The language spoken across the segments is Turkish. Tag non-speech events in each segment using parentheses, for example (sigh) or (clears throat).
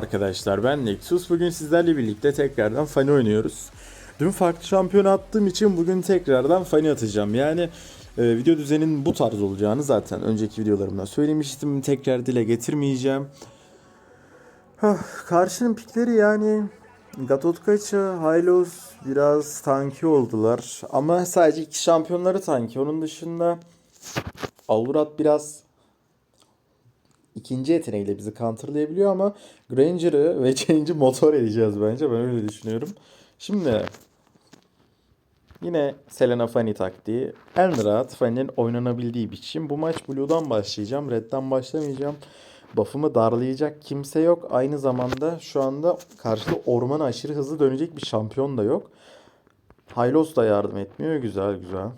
Arkadaşlar ben Nexus. Bugün sizlerle birlikte tekrardan Fani oynuyoruz. Dün farklı şampiyon attığım için bugün tekrardan Fani atacağım. Yani e, video düzenin bu tarz olacağını zaten önceki videolarımda söylemiştim. Tekrar dile getirmeyeceğim. Hah, karşının pikleri yani Gatotkaça, Hylos biraz tanki oldular. Ama sadece iki şampiyonları tanki. Onun dışında Alvurat biraz ikinci yeteneğiyle bizi counterlayabiliyor ama Granger'ı ve Change'i motor edeceğiz bence. Ben öyle düşünüyorum. Şimdi yine Selena Fanny taktiği. En rahat Fanny'nin oynanabildiği biçim. Bu maç Blue'dan başlayacağım. Red'den başlamayacağım. Buff'ımı darlayacak kimse yok. Aynı zamanda şu anda karşıda ormana aşırı hızlı dönecek bir şampiyon da yok. Hylos da yardım etmiyor. Güzel güzel.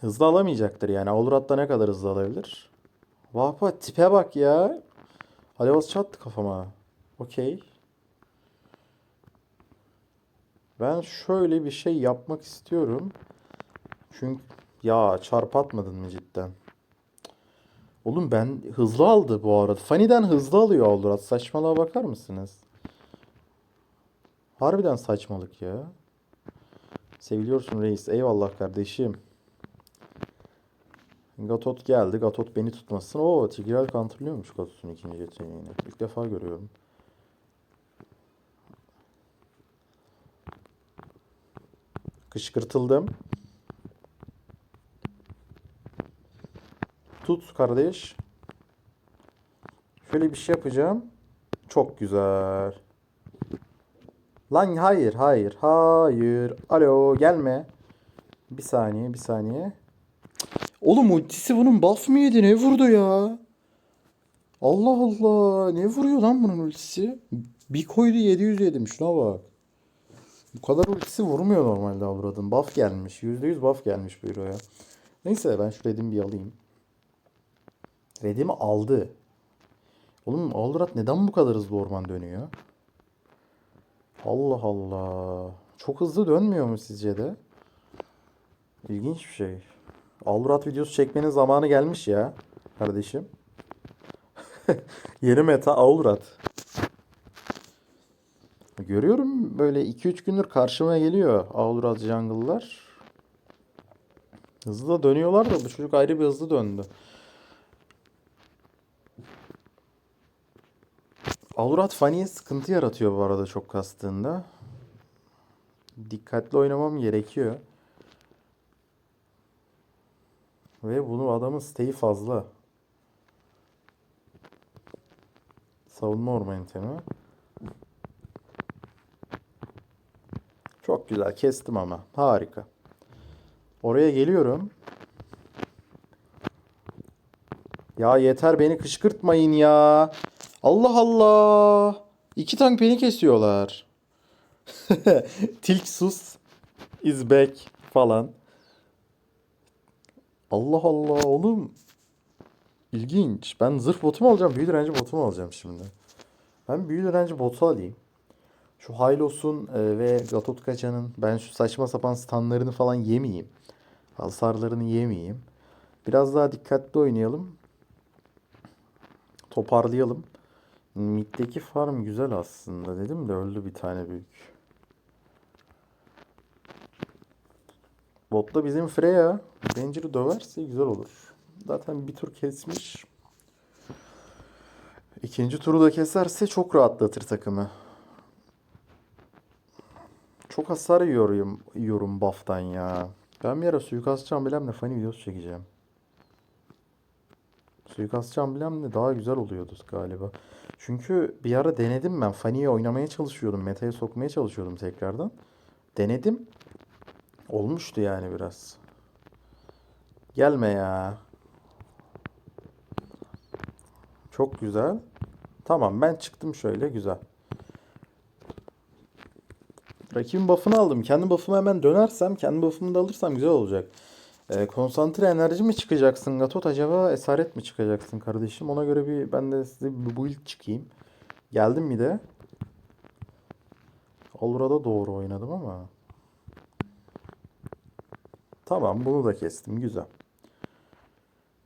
Hızlı alamayacaktır yani. Aulurat da ne kadar hızlı alabilir? Vapa tipe bak ya. Alevaz çattı kafama. Okey. Ben şöyle bir şey yapmak istiyorum. Çünkü ya çarp atmadın mı cidden? Oğlum ben hızlı aldı bu arada. Fanny'den hızlı alıyor Aldurat. Saçmalığa bakar mısınız? Harbiden saçmalık ya. Seviliyorsun reis. Eyvallah kardeşim. Gatot geldi. Gatot beni tutmasın. Oo Tigreal counterlıyormuş Gatot'un ikinci yeteneğini. İlk defa görüyorum. Kışkırtıldım. Tut kardeş. Şöyle bir şey yapacağım. Çok güzel. Lan hayır hayır hayır. Alo gelme. Bir saniye bir saniye. Oğlum ultisi bunun buff mı yedi? Ne vurdu ya? Allah Allah. Ne vuruyor lan bunun ultisi? Bir koydu 700 yedim. Şuna bak. Bu kadar ultisi vurmuyor normalde Avrad'ın. Buff gelmiş. %100 buff gelmiş bu hero'ya. Neyse ben şu redimi bir alayım. Redimi aldı. Oğlum Aldurat neden bu kadar hızlı orman dönüyor? Allah Allah. Çok hızlı dönmüyor mu sizce de? İlginç bir şey. Aldurat videosu çekmenin zamanı gelmiş ya kardeşim. (laughs) Yeni meta Aldurat. Görüyorum böyle 2-3 gündür karşıma geliyor Aldurat jungle'lar. Hızlı da dönüyorlar da bu çocuk ayrı bir hızlı döndü. Aldurat Fanny'e sıkıntı yaratıyor bu arada çok kastığında. Dikkatli oynamam gerekiyor. Ve bunu adamın stay'i fazla. Savunma orman itemi. Çok güzel kestim ama. Harika. Oraya geliyorum. Ya yeter beni kışkırtmayın ya. Allah Allah. İki tank beni kesiyorlar. (laughs) Tilk sus. Is back falan. Allah Allah oğlum. İlginç. Ben zırh botu mu alacağım? Büyü direnci botu mu alacağım şimdi? Ben büyü direnci botu alayım. Şu Hylos'un e, ve Gatotkaca'nın ben şu saçma sapan stunlarını falan yemeyeyim. Hasarlarını yemeyeyim. Biraz daha dikkatli oynayalım. Toparlayalım. Mid'deki farm güzel aslında dedim de öldü bir tane büyük. Botta bizim Freya Ranger'ı döverse güzel olur. Zaten bir tur kesmiş. İkinci turu da keserse çok rahatlatır takımı. Çok hasar yiyorum, yiyorum buff'tan ya. Ben bir ara suikastçı ambilemle funny videosu çekeceğim. Suikastçı ambilemle daha güzel oluyordu galiba. Çünkü bir ara denedim ben. Fanny'yi oynamaya çalışıyordum. Meta'ya sokmaya çalışıyordum tekrardan. Denedim. Olmuştu yani biraz. Gelme ya. Çok güzel. Tamam ben çıktım şöyle güzel. Rakibin buff'ını aldım. Kendi buff'ıma hemen dönersem, kendi buff'ımı da alırsam güzel olacak. Ee, konsantre enerji mi çıkacaksın Gatot acaba esaret mi çıkacaksın kardeşim? Ona göre bir ben de size bir build çıkayım. Geldim mi de? Olura'da doğru oynadım ama. Tamam bunu da kestim güzel.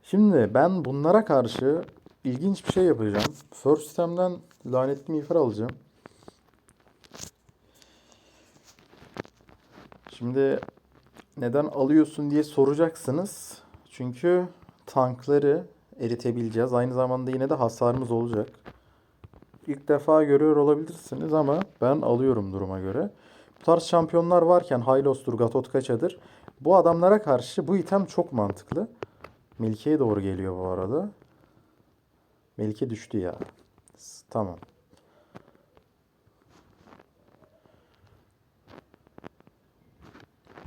Şimdi ben bunlara karşı ilginç bir şey yapacağım. First sistemden lanetli miğfer alacağım. Şimdi neden alıyorsun diye soracaksınız. Çünkü tankları eritebileceğiz. Aynı zamanda yine de hasarımız olacak. İlk defa görüyor olabilirsiniz ama ben alıyorum duruma göre. Bu tarz şampiyonlar varken Hylos'tur, Gatotkaça'dır. Bu adamlara karşı bu item çok mantıklı. Melike'ye doğru geliyor bu arada. Melike düştü ya. Tamam.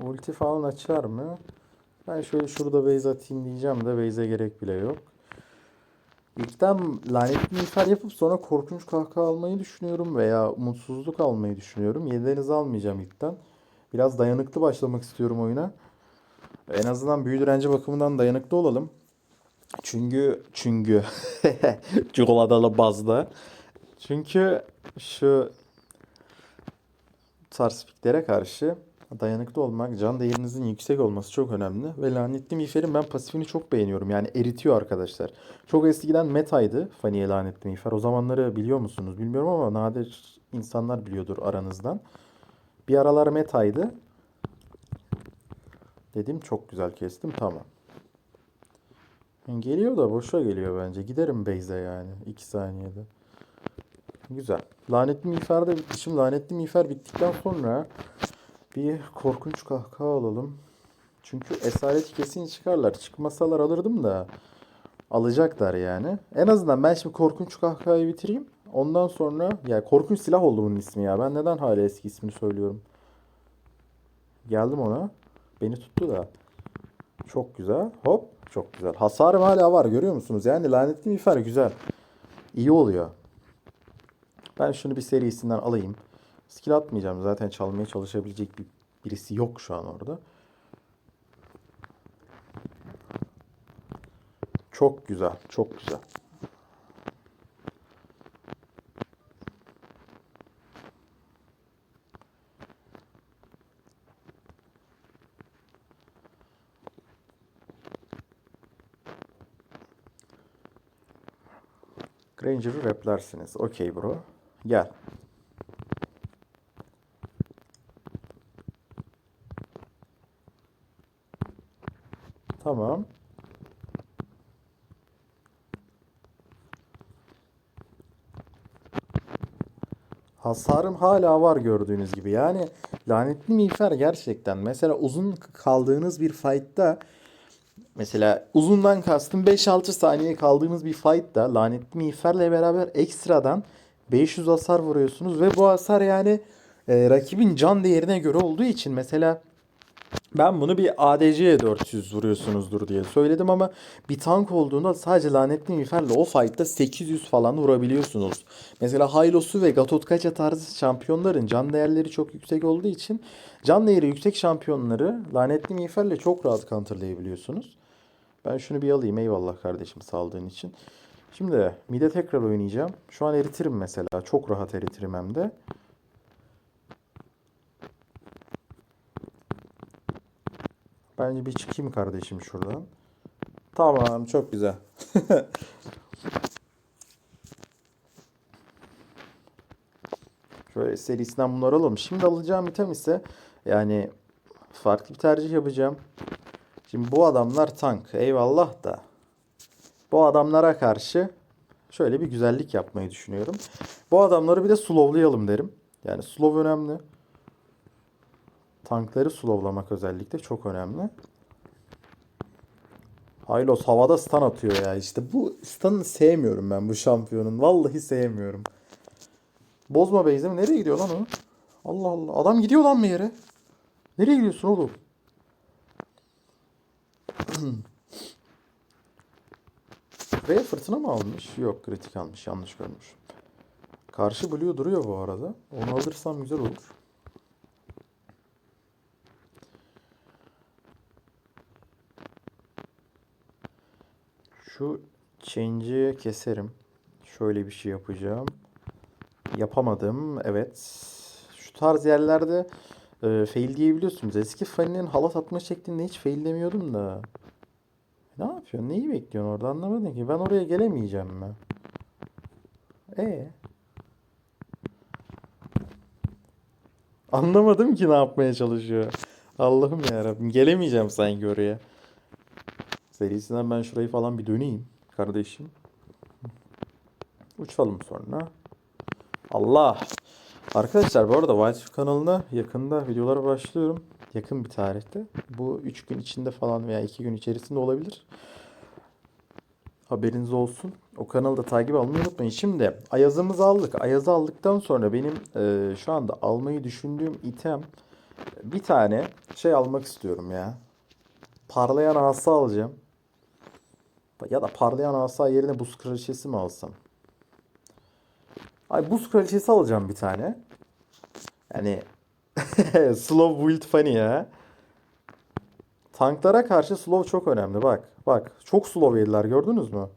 Ulti falan açar mı? Ben şöyle şurada base atayım diyeceğim de base'e gerek bile yok. İlkten lanetli miğfer yapıp sonra korkunç kahkaha almayı düşünüyorum veya umutsuzluk almayı düşünüyorum. Yedenizi almayacağım ilkten. Biraz dayanıklı başlamak istiyorum oyuna. En azından büyü direnci bakımından dayanıklı olalım. Çünkü çünkü (laughs) çikolatalı bazda. Çünkü şu tarz piklere karşı dayanıklı olmak, can değerinizin yüksek olması çok önemli. Ve lanetli miğferin ben pasifini çok beğeniyorum. Yani eritiyor arkadaşlar. Çok eskiden metaydı Faniye lanetli miğfer. O zamanları biliyor musunuz bilmiyorum ama nadir insanlar biliyordur aranızdan. Bir aralar metaydı. Dedim çok güzel kestim tamam. Geliyor da boşa geliyor bence. Giderim base'e yani 2 saniyede. Güzel. Lanetli miğfer de bitti. Şimdi lanetli miğfer bittikten sonra bir korkunç kahkaha alalım. Çünkü esareti kesin çıkarlar. Çıkmasalar alırdım da alacaklar yani. En azından ben şimdi korkunç kahkahayı bitireyim. Ondan sonra ya korkunç silah oldu bunun ismi ya. Ben neden hala eski ismini söylüyorum. Geldim ona. Beni tuttu da. Çok güzel. Hop. Çok güzel. Hasarım hala var görüyor musunuz? Yani lanetli miğfer güzel. İyi oluyor. Ben şunu bir serisinden alayım. Skill atmayacağım. Zaten çalmaya çalışabilecek bir birisi yok şu an orada. Çok güzel. Çok güzel. Granger'ı replersiniz. Okey bro. Gel. Tamam. Hasarım hala var gördüğünüz gibi. Yani lanetli miğfer gerçekten. Mesela uzun kaldığınız bir fight'ta mesela uzundan kastım 5-6 saniye kaldığınız bir fight'ta lanetli miğferle beraber ekstradan 500 hasar vuruyorsunuz ve bu hasar yani e, rakibin can değerine göre olduğu için mesela ben bunu bir ADC'ye 400 vuruyorsunuzdur diye söyledim ama bir tank olduğunda sadece lanetli miğferle o fight'ta 800 falan vurabiliyorsunuz. Mesela Hylos'u ve Gatotkaça tarzı şampiyonların can değerleri çok yüksek olduğu için can değeri yüksek şampiyonları lanetli miğferle çok rahat counterlayabiliyorsunuz. Ben şunu bir alayım eyvallah kardeşim saldığın için. Şimdi mid'e tekrar oynayacağım. Şu an eritirim mesela. Çok rahat eritirim hem de. Bence bir çıkayım kardeşim şuradan. Tamam çok güzel. (laughs) Şöyle serisinden bunları alalım. Şimdi alacağım item ise yani farklı bir tercih yapacağım. Şimdi bu adamlar tank. Eyvallah da. Bu adamlara karşı şöyle bir güzellik yapmayı düşünüyorum. Bu adamları bir de slowlayalım derim. Yani slow önemli. Tankları slowlamak özellikle çok önemli. Hylos havada stun atıyor ya işte. Bu stun'ı sevmiyorum ben bu şampiyonun. Vallahi sevmiyorum. Bozma mi? Nereye gidiyor lan o? Allah Allah. Adam gidiyor lan bir yere. Nereye gidiyorsun oğlum? (clears throat) Ve fırtına mı almış? Yok kritik almış. Yanlış görmüş. Karşı Blue duruyor bu arada. Onu alırsam güzel olur. Şu change'i keserim. Şöyle bir şey yapacağım. Yapamadım. Evet. Şu tarz yerlerde e, fail diyebiliyorsunuz. Eski Fanny'nin halat atma şeklinde hiç fail demiyordum da. Ne yapıyorsun? Neyi bekliyorsun orada anlamadım ki. Ben oraya gelemeyeceğim mi? E Anlamadım ki ne yapmaya çalışıyor. Allah'ım ya Rabbim. Gelemeyeceğim sanki oraya. Serisinden ben şurayı falan bir döneyim kardeşim. Uçalım sonra. Allah. Arkadaşlar bu arada White kanalına yakında videolara başlıyorum. Yakın bir tarihte. Bu 3 gün içinde falan veya 2 gün içerisinde olabilir. Haberiniz olsun. O kanalı da takip almayı unutmayın. Şimdi Ayaz'ımızı aldık. Ayaz'ı aldıktan sonra benim e, şu anda almayı düşündüğüm item bir tane şey almak istiyorum ya. Parlayan asa alacağım. Ya da parlayan asa yerine buz kraliçesi mi alsam? Ay buz kraliçesi alacağım bir tane. Yani (laughs) slow build funny ya. Tanklara karşı slow çok önemli bak. Bak çok slow yediler gördünüz mü?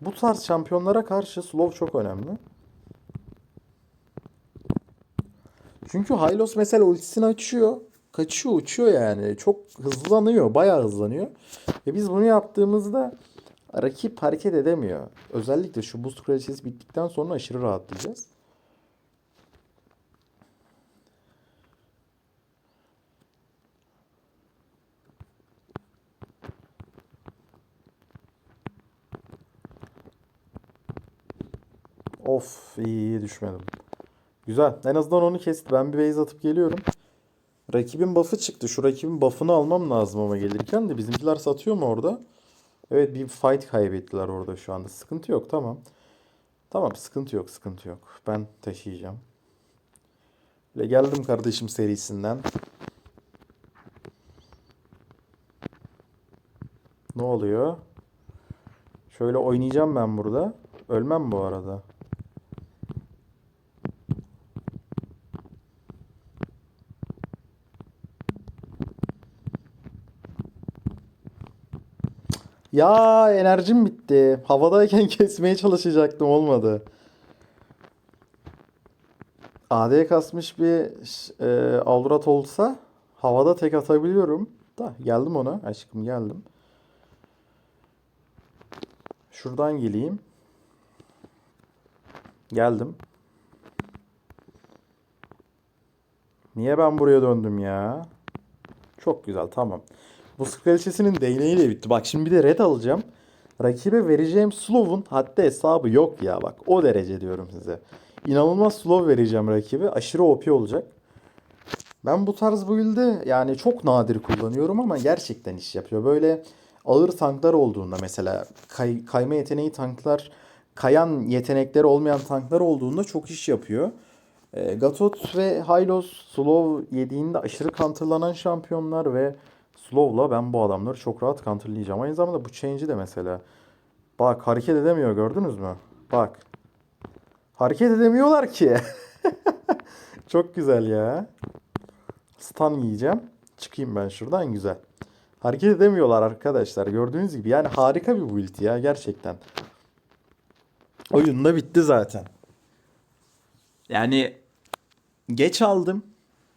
Bu tarz şampiyonlara karşı slow çok önemli. Çünkü Hylos mesela ultisini açıyor. Kaçıyor uçuyor yani. Çok hızlanıyor. Bayağı hızlanıyor. Ve biz bunu yaptığımızda rakip hareket edemiyor. Özellikle şu boost kraliçesi bittikten sonra aşırı rahatlayacağız. Of iyi düşmedim. Güzel. En azından onu kesti. Ben bir base atıp geliyorum. Rakibin buff'ı çıktı. Şu rakibin buff'ını almam lazım ama gelirken de bizimkiler satıyor mu orada? Evet bir fight kaybettiler orada şu anda. Sıkıntı yok tamam. Tamam sıkıntı yok sıkıntı yok. Ben taşıyacağım. Ve geldim kardeşim serisinden. Ne oluyor? Şöyle oynayacağım ben burada. Ölmem bu arada. Ya enerjim bitti. Havadayken (laughs) kesmeye çalışacaktım olmadı. AD kasmış bir e, Aldurat olsa havada tek atabiliyorum. Da geldim ona aşkım geldim. Şuradan geleyim. Geldim. Niye ben buraya döndüm ya? Çok güzel tamam. Bu kraliçesinin değneğiyle bitti. Bak şimdi bir de red alacağım. Rakibe vereceğim slow'un hatta hesabı yok ya bak. O derece diyorum size. İnanılmaz slow vereceğim rakibe. Aşırı OP olacak. Ben bu tarz build'i yani çok nadir kullanıyorum ama gerçekten iş yapıyor. Böyle ağır tanklar olduğunda mesela kay- kayma yeteneği tanklar, kayan yetenekleri olmayan tanklar olduğunda çok iş yapıyor. E, Gatot ve Hylos slow yediğinde aşırı counterlanan şampiyonlar ve slow'la ben bu adamları çok rahat counterlayacağım. Aynı zamanda bu change'i de mesela bak hareket edemiyor gördünüz mü? Bak. Hareket edemiyorlar ki. (laughs) Çok güzel ya. Stun yiyeceğim. Çıkayım ben şuradan güzel. Hareket edemiyorlar arkadaşlar. Gördüğünüz gibi yani harika bir build ya gerçekten. Oyun da bitti zaten. Yani geç aldım.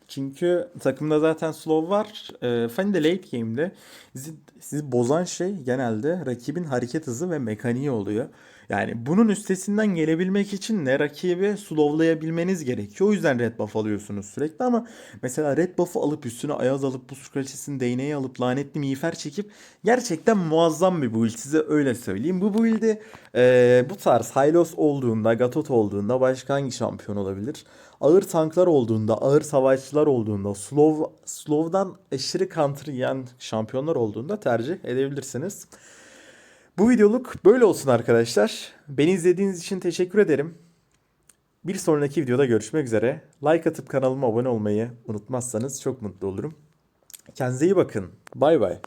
Çünkü takımda zaten slow var. Ee, Fanny de late game'de sizi, sizi bozan şey genelde rakibin hareket hızı ve mekaniği oluyor. Yani bunun üstesinden gelebilmek için de rakibi slowlayabilmeniz gerekiyor. O yüzden red buff alıyorsunuz sürekli ama mesela red buff'ı alıp üstüne ayaz alıp bu kraliçesinin değneği alıp lanetli miğfer çekip gerçekten muazzam bir build size öyle söyleyeyim. Bu build'i e, bu tarz Hylos olduğunda, Gatot olduğunda başka hangi şampiyon olabilir? Ağır tanklar olduğunda, ağır savaşçılar olduğunda, slow slow'dan aşırı counter yiyen şampiyonlar olduğunda tercih edebilirsiniz. Bu videoluk böyle olsun arkadaşlar. Beni izlediğiniz için teşekkür ederim. Bir sonraki videoda görüşmek üzere. Like atıp kanalıma abone olmayı unutmazsanız çok mutlu olurum. Kendinize iyi bakın. Bay bay.